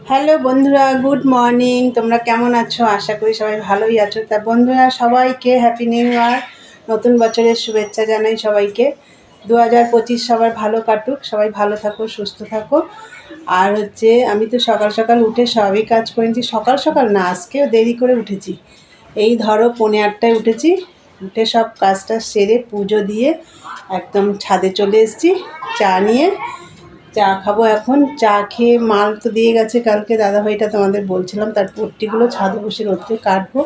Hello বন্ধুরা, good morning. তোমরা কেমন আছো? আশা করি সবাই ভালোই আছো। তা বন্ধুরা, সবাইকে হ্যাপি নিউ ইয়ার নতুন বছরের শুভেচ্ছা জানাই সবাইকে। দু হাজার পঁচিশ সবার ভালো কাটুক, সবাই ভালো থাকো, সুস্থ থাকো। আর হচ্ছে, আমি তো সকাল সকাল উঠে সবই কাজ করেছি। সকাল সকাল না, আজকেও দেরি করে উঠেছি। এই ধরো পৌনে আটটায় উঠেছি। উঠে সব কাজটা সেরে পুজো দিয়ে একদম ছাদে চলে এসেছি। চা নিয়ে চা খাব এখন। চা খেয়ে মাল তো দিয়ে গেছে কালকে। দাদাভাইটা তোমাদের বলছিলাম, তার পট্টিগুলো ছাদে বসে রোদ্রে কাটবো।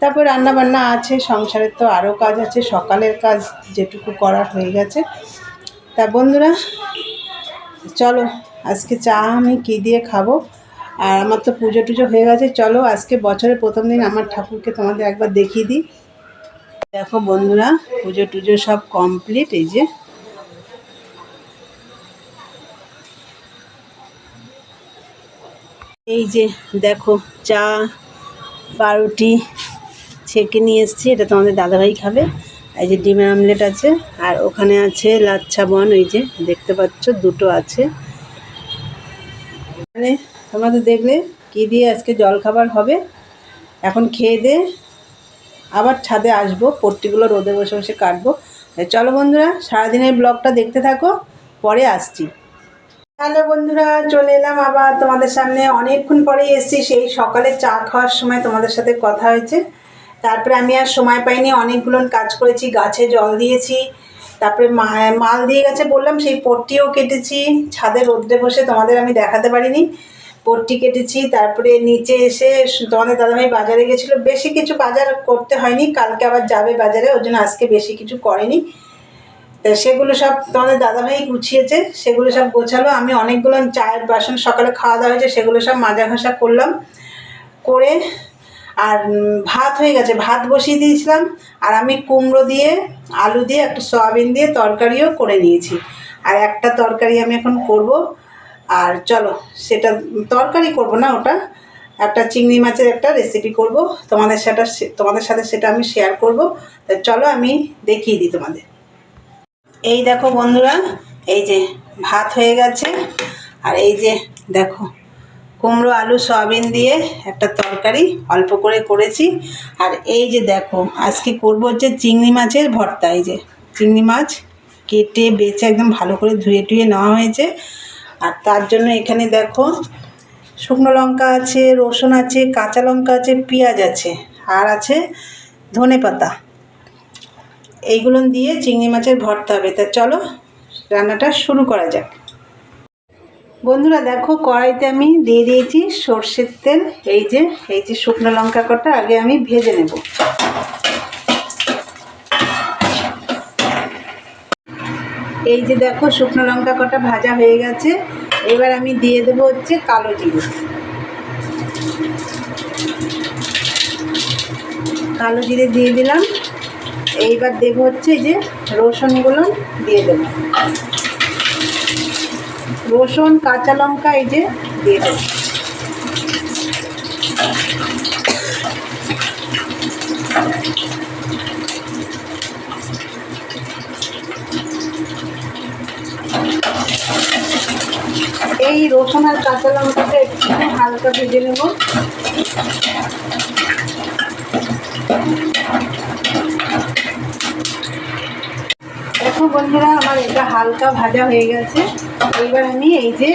তারপর রান্না বান্না আছে সংসারের তো আরও কাজ আছে, সকালের কাজ যেটুকু করার হয়ে গেছে। তা বন্ধুরা, চলো, আজকে চা আমি কী দিয়ে খাব? আর আমার তো পুজো টুজো হয়ে গেছে, চলো আজকে বছরের প্রথম দিন আমার ঠাকুরকে তোমাদের একবার দেখিয়ে দিই। দেখো বন্ধুরা, পুজো টুজো সব কমপ্লিট এই যে। এই যে দেখো চা পাউরুটি ছেঁকে নিয়ে এসেছি। এটা তোমাদের দাদাভাই খাবে। এই যে ডিমের আমলেট আছে, আর ওখানে আছে লাচ্ছা বন ওই যে দেখতে পাচ্ছ দুটো আছে। মানে তোমাদের দেখলে কী দিয়ে আজকে জলখাবার হবে? এখন খেয়ে দে, আবার ছাদে আসব, পট্টিগুলো রোদে বসে বসে কাটবো। চলো বন্ধুরা, সারাদিনের ব্লগটা দেখতে থাকো, পরে আসছি। হ্যালো বন্ধুরা, চলে এলাম আবার তোমাদের সামনে। অনেকক্ষণ পরেই এসেছি, সেই সকালে চা খাওয়ার সময় তোমাদের সাথে কথা হয়েছে। তারপরে আমি আর সময় পাইনি, অনেকগুলো কাজ করেছি, গাছে জল দিয়েছি, তারপরে মাল দিয়ে গেছে বললাম, সেই পট্টিও কেটেছি। ছাদে রোদ্রে বসে তোমাদের আমি দেখাতে পারিনি। পট্টি কেটেছি, তারপরে নিচে এসে তোমাদের দাদাভাই বাজারে গেছিল। বেশি কিছু বাজার করতে হয়নি, কালকে আবার যাবে বাজারে ওই জন্য আজকে বেশি কিছু করেনি। সেগুলো সব তোমাদের দাদাভাই গুছিয়েছে, সেগুলো সব গোছালো। আমি অনেকগুলো চায়ের বাসন, সকালে খাওয়া দাওয়া হয়েছে, সেগুলো সব মাজা ঘষা করলাম। করে আর ভাত হয়ে গেছে, ভাত বসিয়ে দিয়েছিলাম। আর আমি কুমড়ো দিয়ে, আলু দিয়ে, একটা সয়াবিন দিয়ে তরকারিও করে নিয়েছি। আর একটা তরকারি আমি এখন করব। আর চলো, সেটা তরকারি করব না ওটা, একটা চিংড়ি মাছের একটা রেসিপি করব। তোমাদের সেটা তোমাদের সাথে সেটা আমি শেয়ার করব। তা চলো আমি দেখিয়ে দিই তোমাদের। এই দেখো বন্ধুরা, এই যে ভাত হয়ে গেছে, আর এই যে দেখো, কুমড়ো, আলু, সয়াবিন দিয়ে একটা তরকারি অল্প করে করেছি। আর এই যে দেখো, আজকে করব হচ্ছে চিংড়ি মাছের ভর্তা। এই যে চিংড়ি মাছ কেটে, বেছে একদম ভালো করে ধুয়ে টুয়ে নেওয়া হয়েছে। আর তার জন্য এখানে দেখো, শুকনো লঙ্কা আছে, রসুন আছে, কাঁচা লঙ্কা আছে, পেঁয়াজ আছে, আর আছে ধনে পাতা এইগুলো দিয়ে চিংড়ি মাছের ভর্তা হবে। তা চলো, রান্নাটা শুরু করা যাক। বন্ধুরা দেখো, কড়াইতে আমি দিয়ে দিয়েছি সর্ষের তেল। এই যে এই যে শুকনো লঙ্কা কটা, আগে আমি ভেজে নেব। এই যে দেখো, শুকনো লঙ্কা কটা ভাজা হয়ে গেছে। এবার আমি দিয়ে দেবো হচ্ছে কালো জিরে। কালো জিরে দিয়ে দিলাম। এইবার দেবো হচ্ছে যে রসুনগুলো দিয়ে দেবো। রসুন, কাঁচা লঙ্কা এই যে দিয়ে দেবো। এই রসুন আর কাঁচা লঙ্কাটা একটু হালকা ভেজে নেব। দেখো বন্ধুরা, আমার এটা হালকা ভাজা হয়ে গেছে। এবার আমি এই যে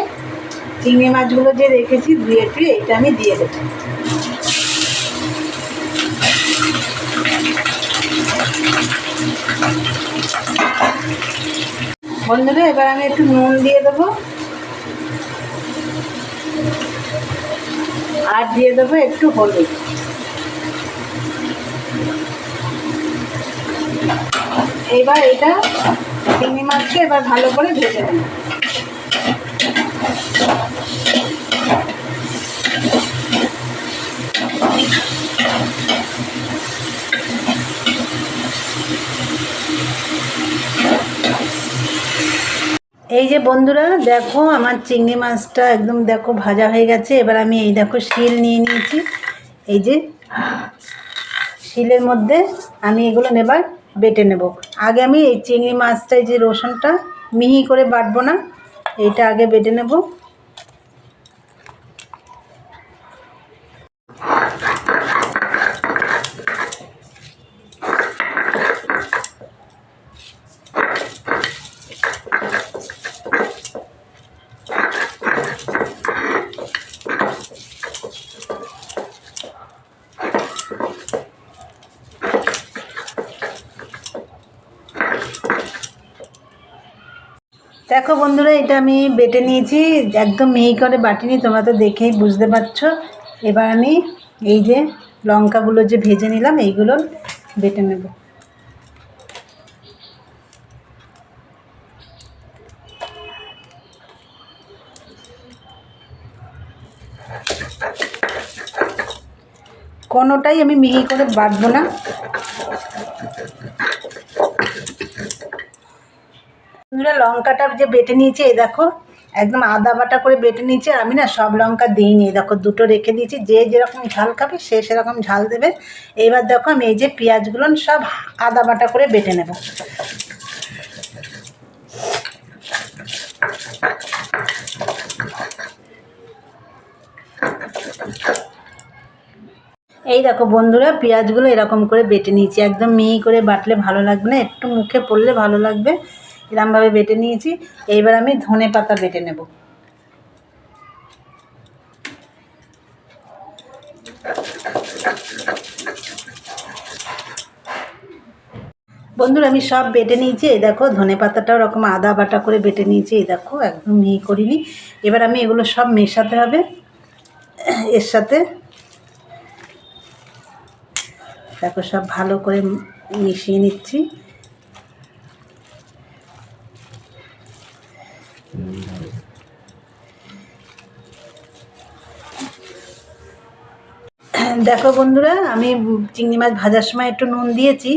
চিংড়ি মাছগুলো যে রেখেছি, ধুয়ে টুয়ে এটা আমি দিয়ে দেবো। বন্ধুরা, এবার আমি একটু নুন দিয়ে দেবো। আর দিয়ে দেবো একটু হলুদ। এবার এটা চিংড়ি মাছকে এবার ভালো করে ভেজে নেব। এই যে বন্ধুরা, দেখো আমার চিংড়ি মাছটা একদম দেখো ভাজা হয়ে গেছে। এবার আমি এই দেখো শিল নিয়ে নিয়েছি। এই যে শিলের মধ্যে আমি এগুলো নেবার বেটে নেব। আগে আমি এই চিংড়ি মাছটায় যে রসুনটা মিহি করে বাটবো না এইটা আগে বেটে নেব। দেখো বন্ধুরা, এটা আমি বেটে নিয়েছি, একদম মিহি করে বাটিনি, তোমরা তো দেখেই বুঝতে পারছ। এবার আমি এই যে লঙ্কাগুলো যে ভেজে নিলাম, এইগুলো বেটে নেব। কোনোটাই আমি মিহি করে বাটবো না। বন্ধুরা, লঙ্কাটা যে বেটে নিয়েছি, এই দেখো, একদম আদা বাটা করে বেটে নিয়েছি আমি না সব লঙ্কা দিইনি দেখো, দুটো রেখে দিয়েছি, যে যেরকম ঝাল খাবে, সে সেরকম ঝাল দেবে। এইবার দেখো, আমি এই যে পেঁয়াজগুলো সব আদা বাটা করে বেটে নেব। এই দেখো বন্ধুরা, পেঁয়াজগুলো এরকম করে বেটে নিয়েছি, একদম মিহি করে বাটলে ভালো লাগবে না, একটু মুখে পড়লে ভালো লাগবে। এরমভাবে বেটে নিয়েছি। এইবার আমি ধনে পাতা বেটে নেব। বন্ধুরা, আমি সব বেটে নিয়েছি। এই দেখো, ধনে পাতাটাও ওরকম আদা বাটা করে বেটে নিয়েছি। এই দেখো, একদম মিহি করিনি। এবার আমি এগুলো সব মেশাতে হবে। এর সাথে দেখো, সব ভালো করে মিশিয়ে নিচ্ছি। দেখো বন্ধুরা, আমি চিংড়ি মাছ ভাজার সময় একটু নুন দিয়েছি,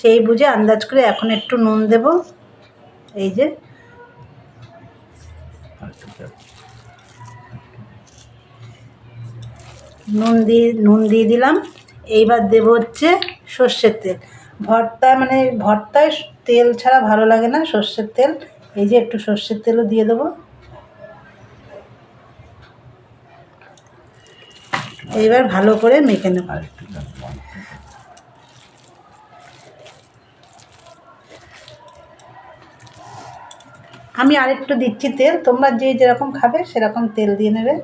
সেই বুঝে আন্দাজ করে এখন একটু নুন দেব। এই যে। নুন দিয়ে নুন দিয়ে দিলাম। এইবার দেবো হচ্ছে সর্ষের তেল। ভর্তা মানে ভর্তায় তেল ছাড়া ভালো লাগে না সর্ষের তেল। এই যে একটু সর্ষের তেলও দিয়ে দেবো। এইবার ভালো করে মেখে নেব। আমি আরেকটু দিচ্ছি তেল তোমরা যে যেরকম খাবে সেরকম তেল দিয়ে নেবে।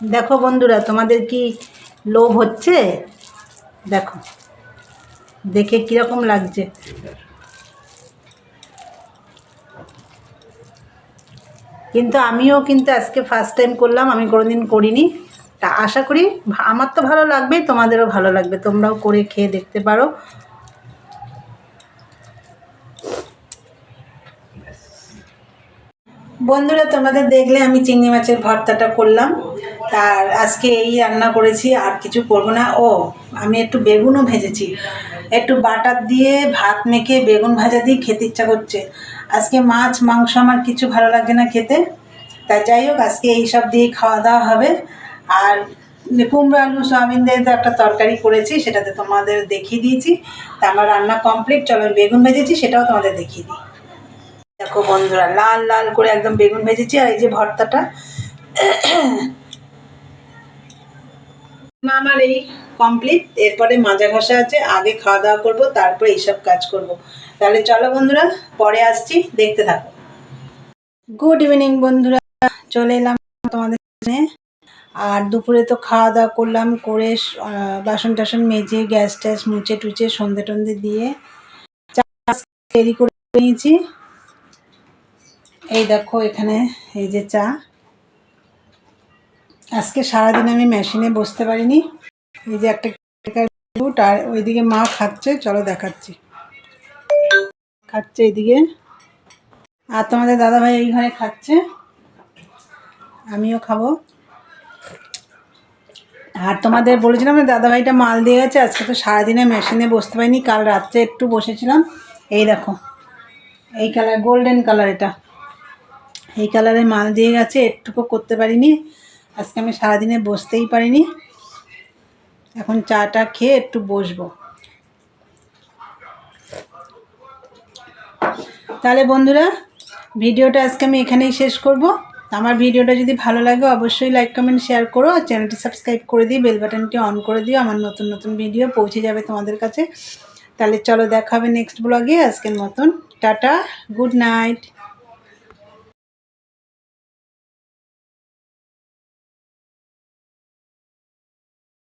দেখো বন্ধুরা তোমাদের কি লোভ হচ্ছে? দেখো দেখে কীরকম লাগছে। কিন্তু আমিও কিন্তু আজকে ফার্স্ট টাইম করলাম, আমি কোনোদিন করিনি। তা আশা করি আমার তো ভালো লাগবেই তোমাদেরও ভালো লাগবে, তোমরাও করে খেয়ে দেখতে পারো। বন্ধুরা, তোমাদের দেখলে আমি চিংড়ি মাছের ভর্তাটা করলাম। তার আজকে এই রান্না করেছি, আর কিছু করব না। ও, আমি একটু বেগুনও ভেজেছি। একটু বাটার দিয়ে ভাত মেখে বেগুন ভাজা দিয়ে খেতে ইচ্ছা করছে। আজকে মাছ, মাংস আমার কিছু ভালো লাগে না খেতে। তাই যাই হোক, আজকে এইসব দিয়ে খাওয়া দাওয়া হবে। আর কুমড়ো, আলু, সয়াবিন দিয়ে তো একটা তরকারি করেছি, সেটাতে তোমাদের দেখিয়ে দিয়েছি। তা আমার রান্না কমপ্লিট চলো বেগুন ভেজেছি, সেটাও তোমাদের দেখিয়ে দিই। দেখো বন্ধুরা, লাল লাল করে একদম বেগুন ভেজেছি, আর এই যে ভর্তাটা। আমার এই কমপ্লিট এরপরে মাজা ঘষা আছে, আগে খাওয়া দাওয়া করব, তারপরে এইসব কাজ করব। তাহলে চলো বন্ধুরা, পরে আসছি, দেখতে থাকো। গুড ইভিনিং বন্ধুরা, চলে এলাম তোমাদের আর দুপুরে তো খাওয়া দাওয়া করলাম, করে বাসন টাসন মেজে, গ্যাস ট্যাস মুছে টুচে সন্ধে টন্ধে দিয়ে তৈরি করে নিয়েছি। এই দেখো এখানে, এই যে চা। আজকে সারাদিন আমি মেশিনে বসতে পারিনি। এই যে একটা আর ওইদিকে মা খাচ্ছে, চলো দেখাচ্ছি। খাচ্ছে এদিকে। আর তোমাদের দাদাভাই এই ঘরে খাচ্ছে। আমিও খাব। আর তোমাদের বলেছিলাম না, দাদাভাইটা মাল দিয়ে গেছে, আজকে তো সারাদিনে মেশিনে বসতে পারিনি, কাল রাত্রে একটু বসেছিলাম। এই দেখো, এই কালার, গোল্ডেন কালার এটা। এই কালারে মাল দিয়ে গেছে, একটুকু করতে পারিনি। আজকে আমি সারাদিনে বসতেই পারিনি। এখন চাটা খেয়ে একটু বসবো। তাহলে বন্ধুরা, ভিডিওটা আজকে আমি এখানেই শেষ করব। আমার ভিডিওটা যদি ভালো লাগে, অবশ্যই লাইক কমেন্ট শেয়ার করো আর চ্যানেলটি সাবস্ক্রাইব করে দিই বেল বাটনটি অন করে দিও। আমার নতুন নতুন ভিডিও পৌঁছে যাবে তোমাদের কাছে। তাহলে চলো দেখা হবে নেক্সট ব্লগে আজকের মতন, টাটা গুড নাইট